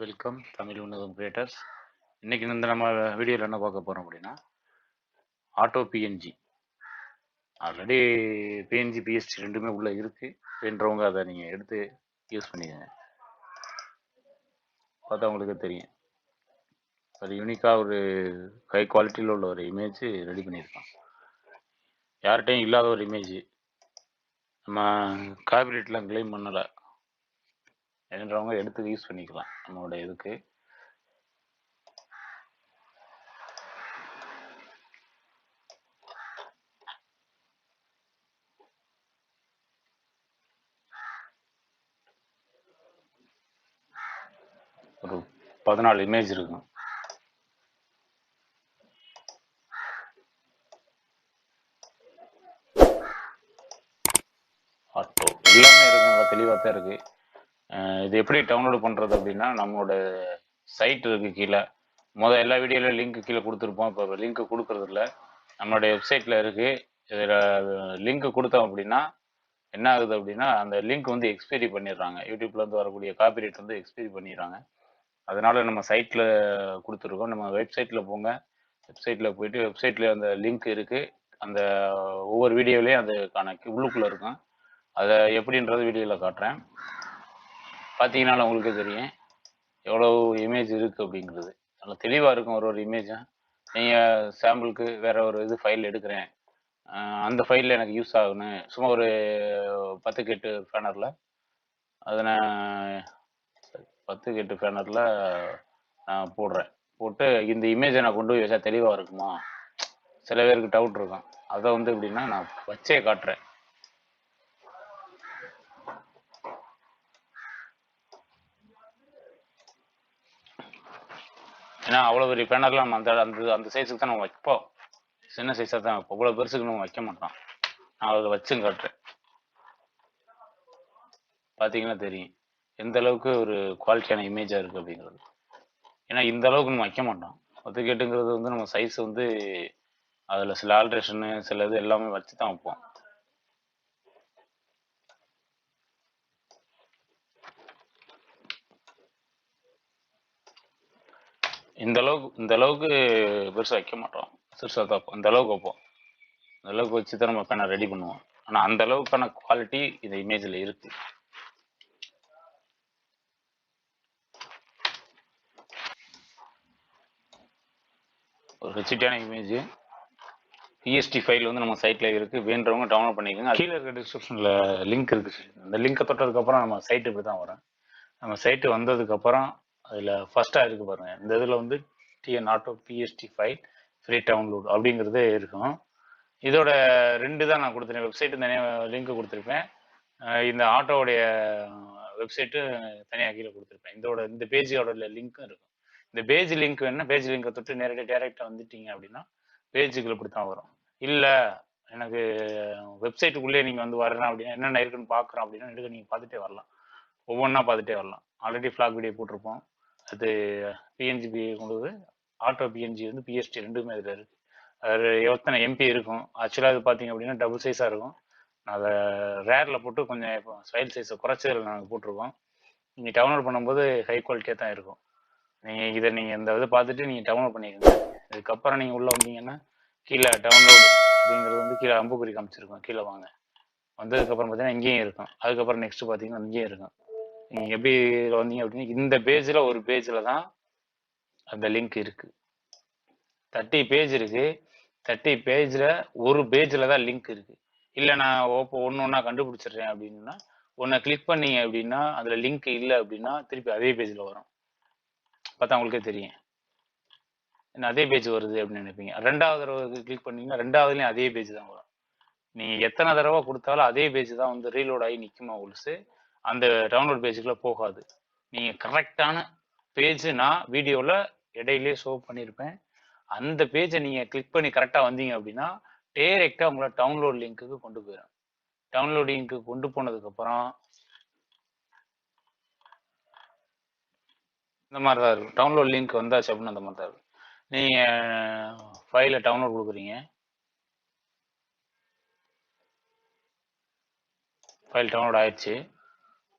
Welcome Tamil உன்னதம் creators இன்றைக்கி இந்த நம்ம வீடியோவில் என்ன பார்க்க போகிறோம் அப்படின்னா auto PNG already PNG PSD ரெண்டுமே உள்ளே இருக்குது வேண்டவங்க அதை நீங்கள் எடுத்து யூஸ் பண்ணிக்கோங்க. பார்த்தா உங்களுக்கு தெரியும். அது யூனிக்காக ஒரு ஹை குவாலிட்டியில் உள்ள ஒரு இமேஜ் ரெடி பண்ணியிருக்கான். யார்கிட்டையும் இல்லாத ஒரு இமேஜ் நம்ம காப்பிரைட்லாம் கிளைம் பண்ணலை. வேணுன்றவங்க எடுத்து யூஸ் பண்ணிக்கலாம். நம்மளோட இதுக்கு. ஒரு பதினாலு இமேஜ் இருக்கும். ஆட்டோ எல்லாமே இருக்கு நல்லா தெளிவாக தான் இருக்கு. இது எப்படி டவுன்லோட் பண்ணுறது அப்படின்னா நம்மளோட சைட் இருக்கு கீழே. முதல் எல்லா வீடியோலையும் லிங்க் கீழே கொடுத்துருப்போம். இப்போ லிங்க் கொடுக்கறது நம்மளுடைய வெப்சைட்டில் இருக்குது இதில் லிங்க் கொடுத்தோம் அப்படின்னா என்ன ஆகுது அப்படின்னா அந்த லிங்க் வந்து எக்ஸ்பைரி பண்ணிடுறாங்க. யூடியூப்லேருந்து வரக்கூடிய காப்பிரைட் வந்து எக்ஸ்பைரி பண்ணிடுறாங்க. அதனால் நம்ம சைட்டில் கொடுத்துருக்கோம். நம்ம வெப்சைட்டில் போங்க. வெப்சைட்டில் போயிட்டு வெப்சைட்டில் அந்த லிங்க் இருக்குது அந்த ஒவ்வொரு வீடியோவிலையும் அதுக்கான உள்ளுக்குள்ளே இருக்கும். அதை எப்படின்றது வீடியோவில் காட்டுறேன். பார்த்தீங்கன்னா உங்களுக்கே தெரியும். எவ்வளோ இமேஜ் இருக்குது அப்படிங்கிறது. நல்லா தெளிவாக இருக்கும் ஒரு ஒரு இமேஜும் நீங்கள் சாம்பிளுக்கு வேறு ஒரு இது ஃபைல் எடுக்கிறேன். அந்த ஃபைலில் எனக்கு யூஸ் ஆகணும் சும்மா ஒரு பத்து கெட்டு பேனரில் அதை நான் பத்து கெட்டு பேனரில் நான் போடுறேன். போட்டு இந்த இமேஜை நான் கொண்டு போய் வச்சா தெளிவாக இருக்குமா? சில பேருக்கு டவுட் இருக்கும். அதை வந்து எப்படின்னா நான் வச்சே காட்டுறேன். ஏன்னா அவ்வளோ பெரிய பேனர்லாம் நம்ம அந்த அந்த அந்த சைஸுக்கு தான் நம்ம வைப்போம். சின்ன சைஸாக தான் வைப்போம். அவ்வளோ பெருசுக்கு நம்ம வைக்க மாட்டோம். நான் அதை வச்சும் காட்டுறேன். பார்த்தீங்கன்னா தெரியும். எந்த அளவுக்கு ஒரு குவாலிட்டியான இமேஜாக இருக்குது அப்படிங்கிறது. ஏன்னா இந்த அளவுக்கு நம்ம வைக்க மாட்டோம். ஒத்துக்கேட்டுங்கிறது வந்து நம்ம சைஸ் வந்து அதில் சில ஆல்ட்ரேஷனு சில இது எல்லாமே வச்சு தான் வைப்போம். இந்த அளவுக்கு இந்த அளவுக்கு பெருசாக வைக்க மாட்டோம். சிறுசாக தான் அந்த இந்த அளவுக்கு வைப்போம். இந்த அளவுக்கு வச்சு தான் நம்ம பேனை ரெடி பண்ணுவோம். ஆனால் அந்த அளவுக்கான குவாலிட்டி இந்த இமேஜில் இருக்கு. ஒரு ஹெச்டியான இமேஜ் பிஎஸ்டி ஃபைல் வந்து நம்ம சைட்டில் இருக்குது வேண்டவங்க டவுன்லோட் பண்ணிக்கோங்க. கீழே இருக்க டிஸ்கிரிப்ஷனில் லிங்க் இருக்குது அந்த லிங்கை தொட்டதுக்கப்புறம் நம்ம சைட்டு இப்படி தான் வரும். நம்ம சைட்டு வந்ததுக்கப்புறம் அதில் ஃபஸ்ட்டாக இருக்கு பாருங்க. இந்த இதில் வந்து TN auto PSD file free download அப்படிங்கிறது இருக்கும். இதோட ரெண்டு தான் நான் கொடுத்துருக்கேன். வெப்சைட்டு தனியாக லிங்க் கொடுத்துருப்பேன். இந்த ஆட்டோவுடைய வெப்சைட்டு தனியாக கீழே கொடுத்துருப்பேன். இதோட இந்த பேஜோட லிங்க்கும் இருக்கும். இந்த பேஜ் லிங்க் வேணும்னா பேஜ் லிங்கை தொட்டு நேரடியாக டேரெக்டாக வந்துட்டீங்க அப்படின்னா பேஜுக்குள்ள இப்படி தான் வரும். இல்லை எனக்கு வெப்சைட்டுக்குள்ளே நீங்கள் வந்து வரணும் அப்படின்னா என்னென்ன இருக்குன்னு பார்க்குறோம் அப்படின்னா எடுக்க நீங்கள் பார்த்துட்டே வரலாம். ஒவ்வொன்றா பார்த்துட்டே வரலாம். ஆல்ரெடி ஃப்ளாக் வீடியோ போட்டிருப்போம். அது பிஎன்ஜி கொண்டு ஆட்டோ பிஎன்ஜி வந்து பிஎஸ்டி ரெண்டுமே இதில் இருக்கு. அது எத்தனை எம்பி இருக்கும். ஆக்சுவலாக இது பார்த்தீங்க அப்படின்னா டபுள் சைஸாக இருக்கும். நான் அதை ரேரில் போட்டு கொஞ்சம் இப்போ ஃபைல் சைஸை குறைச்சதில் நாங்கள் போட்டிருக்கோம். நீங்கள் டவுன்லோட் பண்ணும்போது ஹை குவாலிட்டியாக தான் இருக்கும். நீங்கள் இதை நீங்கள் இந்த இதை பார்த்துட்டு நீங்கள் டவுன்லோட் பண்ணிக்கோங்க இதுக்கப்புறம் நீங்கள் உள்ளே வந்தீங்கன்னா கீழே டவுன்லோட் அப்படிங்கிறது வந்து கீழே அம்புக்குறி காமிச்சிருக்கோம். கீழே வாங்க. வந்ததுக்கப்புறம் பார்த்தீங்கன்னா இங்கேயும் இருக்கும். அதுக்கப்புறம் நெக்ஸ்ட் பார்த்தீங்கன்னா இங்கேயும் இருக்கும். நீங்கள் எப்படி வந்தீங்க அப்படின்னா இந்த பேஜில் ஒரு பேஜில் தான் அந்த லிங்க் இருக்கு. தேர்ட்டி பேஜ் இருக்கு. தேர்ட்டி பேஜில் ஒரு பேஜில் தான் லிங்க் இருக்கு. இல்லை நான் ஓப்போ ஒன்று ஒன்றா கண்டுபிடிச்சிடுறேன் அப்படின்னா ஒன்றை கிளிக் பண்ணீங்க அப்படின்னா அதில் லிங்க் இல்லை அப்படின்னா திருப்பி அதே பேஜில் வரும். பார்த்தா உங்களுக்கே தெரியும். என்ன அதே பேஜ் வருது அப்படின்னு நினைப்பீங்க. ரெண்டாவது தடவை கிளிக் பண்ணீங்கன்னா ரெண்டாவதுலேயும் அதே பேஜ் தான் வரும். நீங்கள் எத்தனை தடவை கொடுத்தாலும் அதே பேஜ் தான் வந்து ரீலோட் ஆகி நிற்குமா ஒழுசு அந்த டவுன்லோட் பேஜுக்குள்ள போகாது. நீங்கள் கரெக்டான பேஜ் நான் வீடியோவில் இடையிலே ஷோ பண்ணியிருப்பேன் அந்த பேஜை நீங்கள் கிளிக் பண்ணி கரெக்டாக வந்தீங்க அப்படின்னா டேரெக்டாக உங்களை டவுன்லோட் லிங்க்குக்கு கொண்டு போயிடும் டவுன்லோட் லிங்க்கு கொண்டு போனதுக்கப்புறம் இந்த மாதிரி தான் இருக்கும். டவுன்லோட் லிங்க் வந்தாச்சு அப்படின்னு அந்த மாதிரி தான் இருக்கும். நீங்கள் ஃபைலை டவுன்லோட் கொடுக்குறீங்க. ஃபைல் டவுன்லோட் ஆயிடுச்சு.